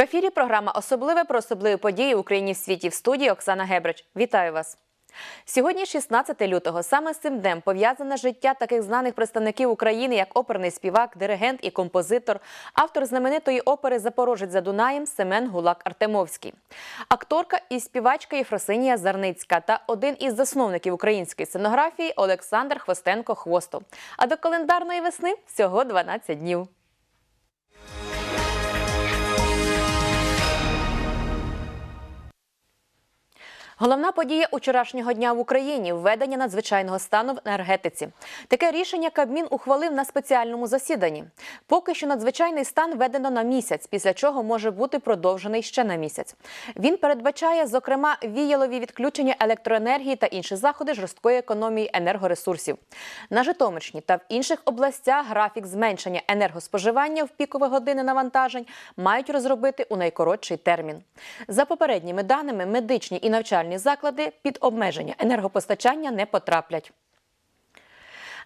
В ефірі програма Особливе про особливі події в Україні в світі в студії Оксана Гебрич. Вітаю вас. Сьогодні 16 лютого. Саме з цим днем пов'язане життя таких знаних представників України, як оперний співак, диригент і композитор, автор знаменитої опери Запорожець за Дунаєм Семен Гулак Артемовський, акторка і співачка Єфросинія Зарницька та один із засновників української сценографії Олександр Хвостенко Хвостов. А до календарної весни всього 12 днів. Головна подія учорашнього дня в Україні введення надзвичайного стану в енергетиці. Таке рішення Кабмін ухвалив на спеціальному засіданні. Поки що надзвичайний стан введено на місяць, після чого може бути продовжений ще на місяць. Він передбачає, зокрема, віялові відключення електроенергії та інші заходи жорсткої економії енергоресурсів. На Житомирщині та в інших областях графік зменшення енергоспоживання в пікові години навантажень мають розробити у найкоротший термін. За попередніми даними, медичні і навчальні заклади під обмеження енергопостачання не потраплять.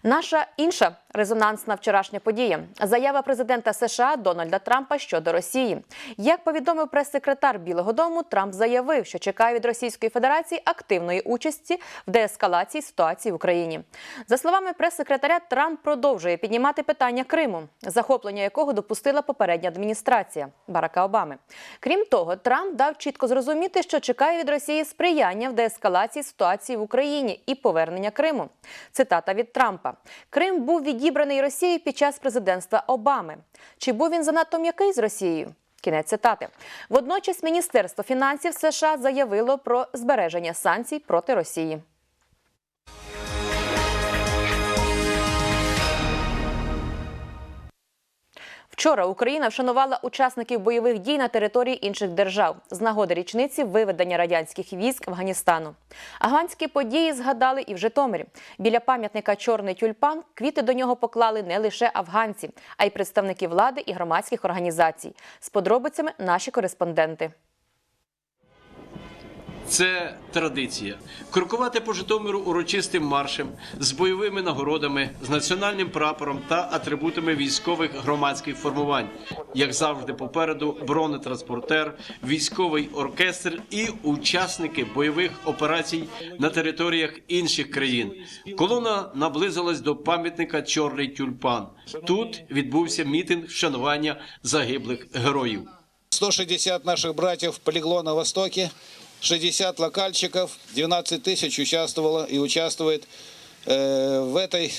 Наша інша резонансна вчорашня подія заява президента США Дональда Трампа щодо Росії. Як повідомив прес-секретар Білого Дому, Трамп заявив, що чекає від Російської Федерації активної участі в деескалації ситуації в Україні. За словами прес-секретаря, Трамп продовжує піднімати питання Криму, захоплення якого допустила попередня адміністрація Барака Обами. Крім того, Трамп дав чітко зрозуміти, що чекає від Росії сприяння в деескалації ситуації в Україні і повернення Криму. Цитата від Трампа: Крим був відібраний Росією під час президентства Обами. Чи був він занадто м'який з Росією? Кінець цитати. Водночас Міністерство фінансів США заявило про збереження санкцій проти Росії. Вчора Україна вшанувала учасників бойових дій на території інших держав з нагоди річниці виведення радянських військ Афганістану. Афганські події згадали і в Житомирі. Біля пам'ятника Чорний тюльпан квіти до нього поклали не лише афганці, а й представники влади і громадських організацій. З подробицями наші кореспонденти. Це традиція. Крокувати по Житомиру урочистим маршем з бойовими нагородами, з національним прапором та атрибутами військових громадських формувань. Як завжди, попереду бронетранспортер, військовий оркестр і учасники бойових операцій на територіях інших країн. Колона наблизилась до пам'ятника Чорний тюльпан. Тут відбувся мітинг вшанування загиблих героїв. 160 наших братьев полегло на Востоке, 60 локальщиков, 12 тысяч участвовало и участвует э, в этой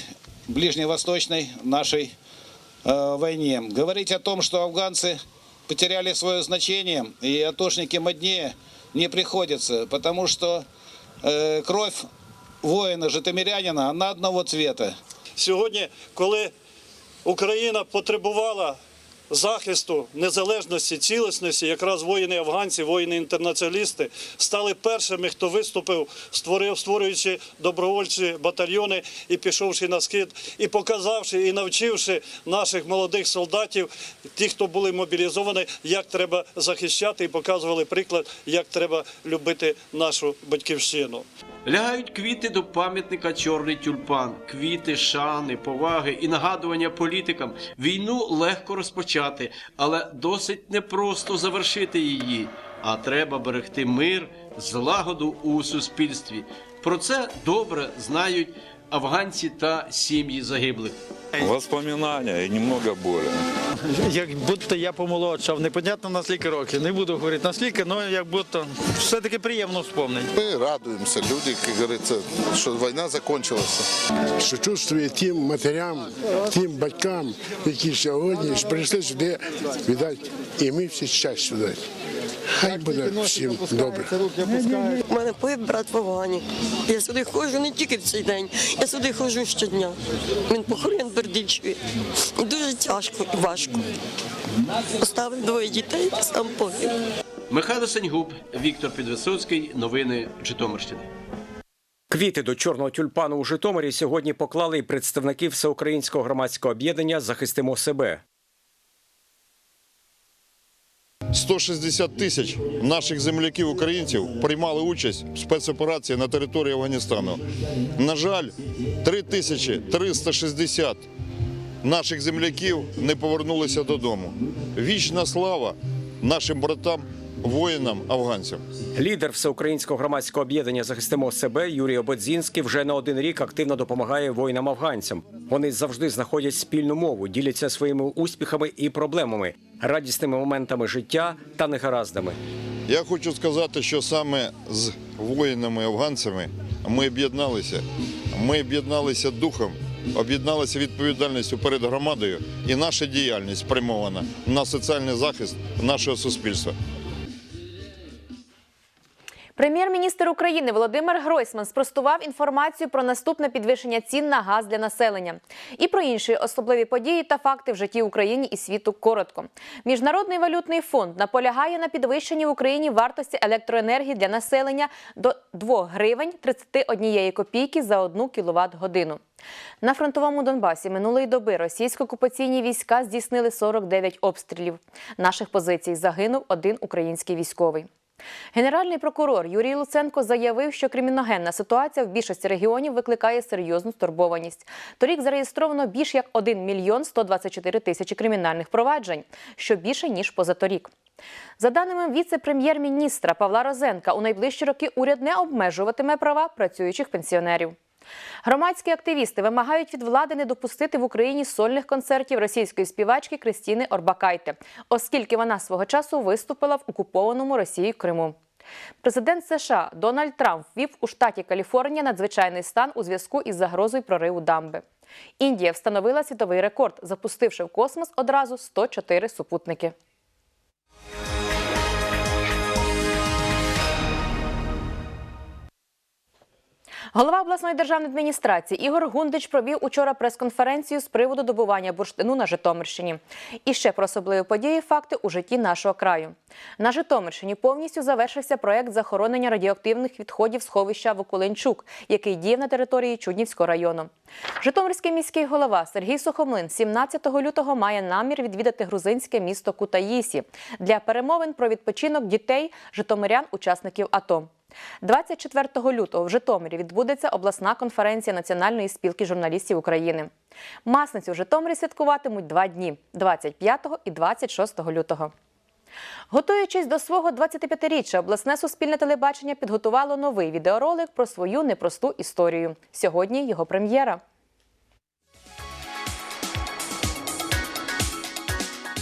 ближневосточной нашей э, войне. Говорить о том, что афганцы потеряли свое значение и атошники моднее не приходится, потому что э, кровь воина, житомирянина, она одного цвета. Сьогодні, коли Україна потребувала захисту незалежності, цілісності, якраз воїни афганці, воїни-інтернаціоналісти стали першими, хто виступив, створив, створюючи добровольчі батальйони і пішовши на схід, і показавши і навчивши наших молодих солдатів, ті, хто були мобілізовані, як треба захищати, і показували приклад, як треба любити нашу батьківщину. Лягають квіти до пам'ятника Чорний тюльпан, квіти, шани, поваги і нагадування політикам. Війну легко розпочати, але досить непросто завершити її. А треба берегти мир, злагоду у суспільстві. Про це добре знають афганці та сім'ї загиблих. Воспоминания и немного боли. Як будто я помолодшав, непонятно на скільки років. Не буду говорити на скільки, але як будто все-таки приємно вспомнити. Мы радуемся, люди, как говорится, что война закончилась. Сочувствую тим матерям, тим батькам, які сьогодні прийшли сюди, віддати, і ми всі щастя дати. Хай буде всім добре. У мене поїв брат в Афгані. Я сюди ходжу не тільки в цей день, я сюди ходжу щодня. Він похорон Бердичеві. Дуже тяжко і важко. Поставив двоє дітей, сам погиб. Михайло Сеньгуб, Віктор Підвисоцький. Новини Житомирщини. Квіти до чорного тюльпану у Житомирі сьогодні поклали і представники всеукраїнського громадського об'єднання Захистимо себе. 160 тисяч наших земляків українців приймали участь в спецоперації на території Афганістану. На жаль, 3360 наших земляків не повернулися додому. Вічна слава нашим братам, воїнам, афганцям. Лідер всеукраїнського громадського об'єднання Захистимо себе Юрій Ободзінський вже не один рік активно допомагає воїнам-афганцям. Вони завжди знаходять спільну мову, діляться своїми успіхами і проблемами, радісними моментами життя та негараздами. Я хочу сказати, що саме з воїнами-афганцями ми об'єдналися. Ми об'єдналися духом, об'єдналися відповідальністю перед громадою, і наша діяльність спрямована на соціальний захист нашого суспільства. Прем'єр-міністр України Володимир Гройсман спростував інформацію про наступне підвищення цін на газ для населення і про інші особливі події та факти в житті України і світу. Коротко. Міжнародний валютний фонд наполягає на підвищенні в Україні вартості електроенергії для населення до 2 гривень 31 копійки за 1 кіловат годину. На фронтовому Донбасі минулої доби російсько-окупаційні війська здійснили 49 обстрілів. Наших позицій загинув один український військовий. Генеральний прокурор Юрій Луценко заявив, що криміногенна ситуація в більшості регіонів викликає серйозну стурбованість. Торік зареєстровано більш як 1 мільйон 124 тисячі кримінальних проваджень, що більше ніж позаторік. За даними віце-прем'єр-міністра Павла Розенка, у найближчі роки уряд не обмежуватиме права працюючих пенсіонерів. Громадські активісти вимагають від влади не допустити в Україні сольних концертів російської співачки Кристіни Орбакайте, оскільки вона свого часу виступила в окупованому Росією Криму. Президент США Дональд Трамп ввів у штаті Каліфорнія надзвичайний стан у зв'язку із загрозою прориву дамби. Індія встановила світовий рекорд, запустивши в космос одразу 104 супутники. Голова обласної державної адміністрації Ігор Гундич провів учора прес-конференцію з приводу добування бурштину на Житомирщині. І ще про особливі події, факти у житті нашого краю. На Житомирщині повністю завершився проект захоронення радіоактивних відходів сховища Вокулинчук, який діяв на території Чуднівського району. Житомирський міський голова Сергій Сухомлин 17 лютого має намір відвідати грузинське місто Кутаїсі для перемовин про відпочинок дітей житомирян, учасників АТО. 24 лютого в Житомирі відбудеться обласна конференція Національної спілки журналістів України. Масницю в Житомирі святкуватимуть два дні 25 і 26 лютого. Готуючись до свого 25-річчя, обласне суспільне телебачення підготувало новий відеоролик про свою непросту історію. Сьогодні його прем'єра.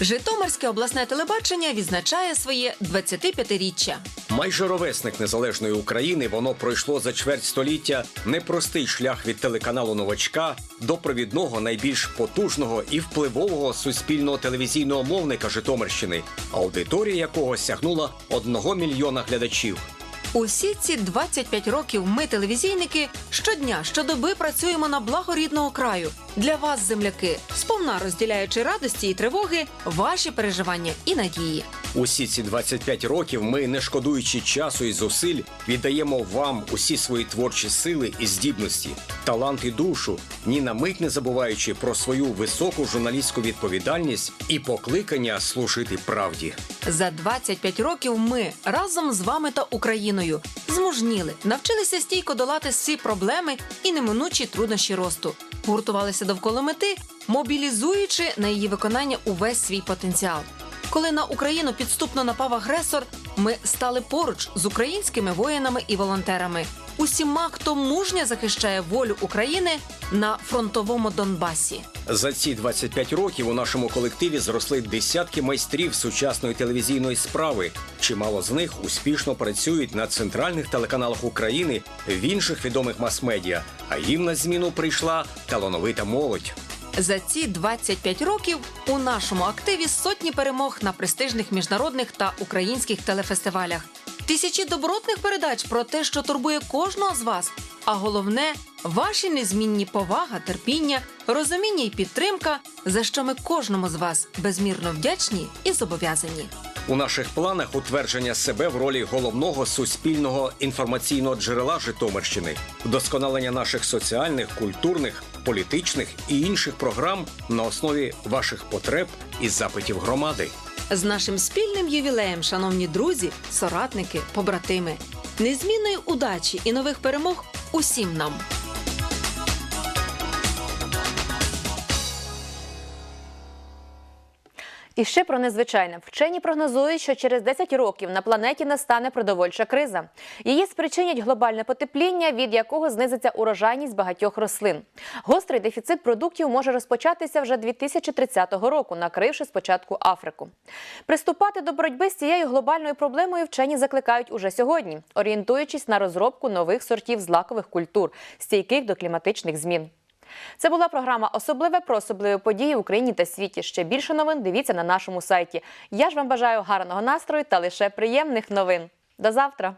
Житомирське обласне телебачення відзначає своє 25-річчя. Майже ровесник незалежної України, воно пройшло за чверть століття непростий шлях від телеканалу Новачка до провідного найбільш потужного і впливового суспільного телевізійного мовника Житомирщини, аудиторія якого сягнула одного мільйона глядачів. Усі ці 25 років ми, телевізійники, щодня, щодоби працюємо на благо рідного краю. Для вас, земляки, сповна розділяючи радості і тривоги, ваші переживання і надії. Усі ці 25 років ми, не шкодуючи часу і зусиль, віддаємо вам усі свої творчі сили і здібності, талант і душу, ні на мить не забуваючи про свою високу журналістську відповідальність і покликання служити правді. За 25 років ми разом з вами та Україною змужніли, навчилися стійко долати всі проблеми і неминучі труднощі росту, гуртувалися довкола мети, мобілізуючи на її виконання увесь свій потенціал. Коли на Україну підступно напав агресор, ми стали поруч з українськими воїнами і волонтерами, усіма, хто мужньо захищає волю України на фронтовому Донбасі. За ці 25 років у нашому колективі зросли десятки майстрів сучасної телевізійної справи. Чимало з них успішно працюють на центральних телеканалах України в інших відомих мас-медіа. А їм на зміну прийшла талановита молодь. За ці 25 років у нашому активі сотні перемог на престижних міжнародних та українських телефестивалях, тисячі добротних передач про те, що турбує кожного з вас. А головне ваші незмінні повага, терпіння, розуміння і підтримка, за що ми кожному з вас безмірно вдячні і зобов'язані. У наших планах утвердження себе в ролі головного суспільного інформаційного джерела Житомирщини, вдосконалення наших соціальних, культурних, політичних і інших програм на основі ваших потреб і запитів громади. З нашим спільним ювілеєм, шановні друзі, соратники, побратими, незмінної удачі і нових перемог усім нам. І ще про незвичайне. Вчені прогнозують, що через 10 років на планеті настане продовольча криза. Її спричинять глобальне потепління, від якого знизиться урожайність багатьох рослин. Гострий дефіцит продуктів може розпочатися вже 2030 року, накривши спочатку Африку. Приступати до боротьби з цією глобальною проблемою вчені закликають уже сьогодні, орієнтуючись на розробку нових сортів злакових культур, стійких до кліматичних змін. Це була програма Особливе про особливі події в Україні та світі. Ще більше новин дивіться на нашому сайті. Я ж вам бажаю гарного настрою та лише приємних новин. До завтра!